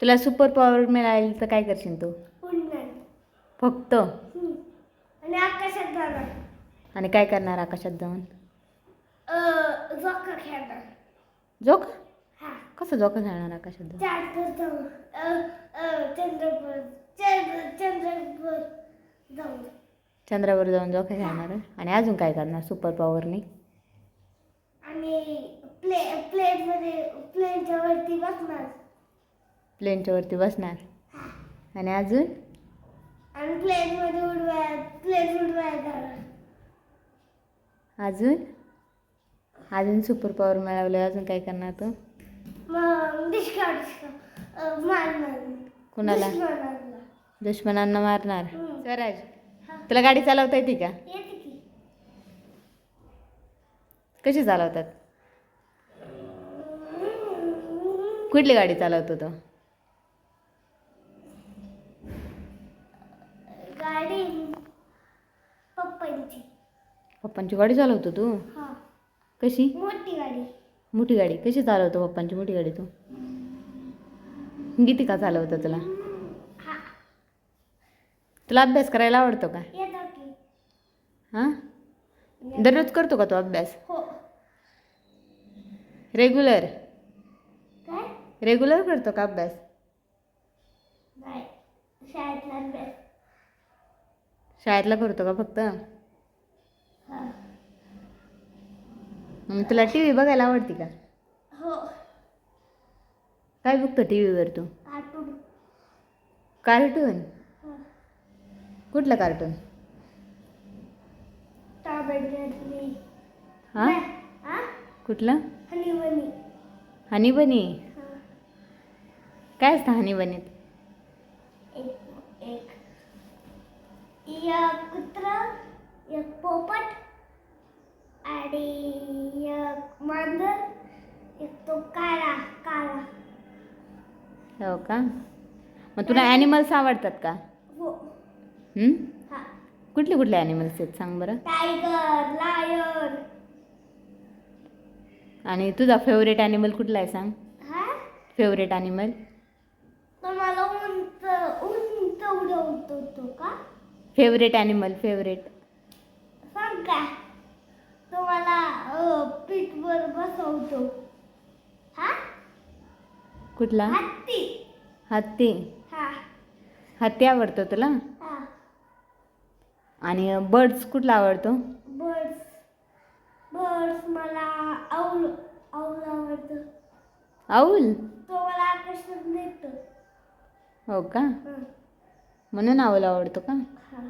तुला super power मिळाली तर काय करशील तू? उडणार फक्त. हम्म. आणि आकाशात जाणार. आणि काय करणार आकाशात जाऊन? अं, जोका खेळणार. जोक? हा. कसं जोक खेळणार आकाशात जाऊन? चार जाऊन. अं, अं, चंद्रपूर चंद्र चंद्रपूर जाऊन. चंद्रावर जाऊन जोक खेळणार आणि अजून काय करणार सुपर पॉवरने आणि प्ले प्लेनमध्ये प्लेनच्या वरती बसणार. प्लेनच्या वरती बसणार. आणि अजून? आणि प्लेनमध्ये उडवाय प्लेन अजून? अजून सुपर पॉवर मिळवलं अजून काय करणार तू? कुणाला. दुश्मनांना. मारणार. स्वराज. तुला गाडी चालवता येते की. कशी चालवतात? कुठली गाडी चालवतो तो गाडी पप्पांची पप्पांची गाडी चालवतो तू? हा. कशी? मोठी गाडी. मोठी गाडी. कशी चालवतो पप्पांची मोठी गाडी तू? किती का चालवतं तुला. हा. तुला अभ्यास करायला आवडतो का? हां? दररोज करतो का तो अभ्यास? हो. रेग्युलर काय? रेग्युलर करतो का अभ्यास. शाळेतला करतो का फक्त? मग तुला टी व्ही बघायला आवडते का? हो. काय बघतो टी व्हीवर तू? कार्टून. कार्टून? हा. कुठलं कार्टून? हां हा? कुठलं हनी बनी हनी बनी हा. काय असतं हनी बनीत एक एक. एक कुत्रा एक पोपट आणि एक मांजर एक तो काळा काळा हो का? मग तुला ॲनिमल्स आवडतात का? हो. कुठले कुठले ॲनिमल्स आहेत सांग बरं? टायगर लायन आणि तुझा फेवरेट ॲनिमल कुठला आहे सांग? हा? फेवरेट ॲनिमल तर मला उंच उंच उडवतो तो का? फेवरेट ॲनिमल फेवरेट सांग का? तो मला अं, पीठवर बसवतो. कुठला? हत्ती. हत्ती. हा. आवडतो तुला? हा. आणि बर्ड्स कुठला आवडतो? बर्ड्स. बर्ड्स मला औल औल आवडतं. आऊल तो मला आकर्षण देतो हो का. म्हणून आऊल आवडतो का? हा.